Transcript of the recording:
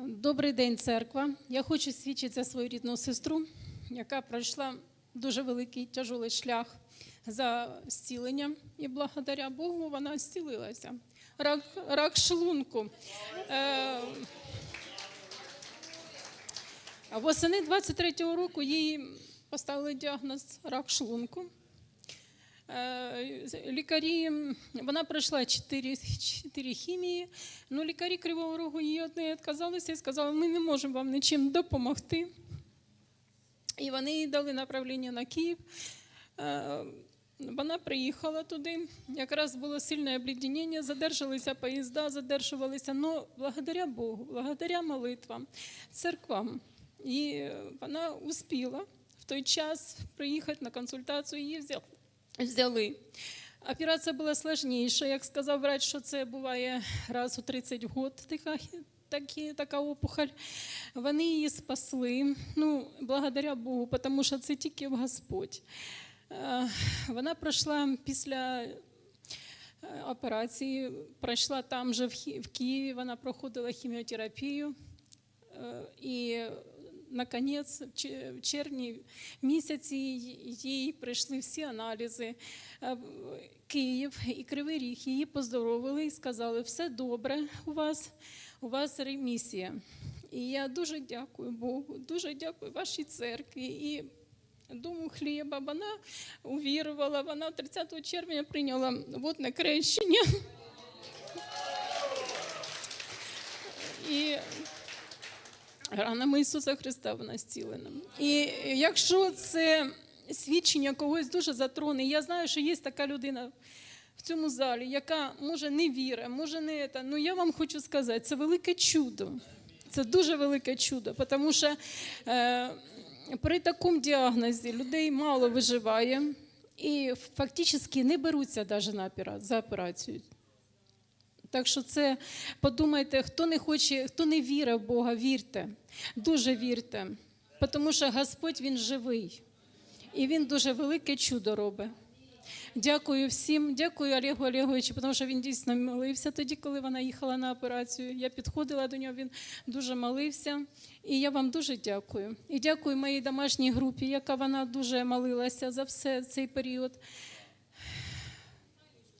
Добрий день, церква. Я хочу свідчити за свою рідну сестру, яка пройшла дуже великий тяжелий шлях за зціленням. І благодаря Богу вона зцілилася. Рак, рак шлунку. Е, восени 23-го року їй поставили діагноз рак шлунку. Е, Лікарі, вона пройшла 4, 4 хімії, ну лікарі Кривого Рогу її одне відказалися і сказали, ми не можемо вам нічим допомогти. І вони їй дали направлення на Київ. Е, Вона приїхала туди, якраз було сильне обледенення, задержалися поїзда, задержувалися. Но благодаря Богу, благодаря молитвам, церквам. І вона успіла в той час приїхати на консультацію, її взяли взяли. Операція була складніша. Як сказав врач, що це буває раз у 30 років така, така опухоль. Вони її спасли, ну, благодаря Богу, тому що це тільки в Господь. Е, Вона пройшла після е, операції, пройшла там же в Києві, вона проходила хіміотерапію. Е, І наконець, в че- в червні місяці їй прийшли всі аналізи. Е, Київ і Кривий Ріг її поздоровили і сказали, все добре у вас, у вас ремісія. І я дуже дякую Богу, дуже дякую вашій церкві. І Дому хліба, вона увірувала, вона 30 червня прийняла водне крещення. І ранами Ісуса Христа вона зцілена. І якщо це свідчення когось дуже затроне, я знаю, що є така людина в цьому залі, яка може не віра, може не це. Ну я вам хочу сказати, це велике чудо. Це дуже велике чудо, тому що е, при такому діагнозі людей мало виживає і фактично не беруться навіть на за операцію. Так що це подумайте, хто не хоче, хто не вірить в Бога, вірте, дуже вірте, тому що Господь Він живий і Він дуже велике чудо робить. Дякую всім, дякую Олегу Олеговичу, тому що він дійсно молився тоді, коли вона їхала на операцію. Я підходила до нього, він дуже молився. І я вам дуже дякую. І дякую моїй домашній групі, яка вона дуже молилася за все цей період.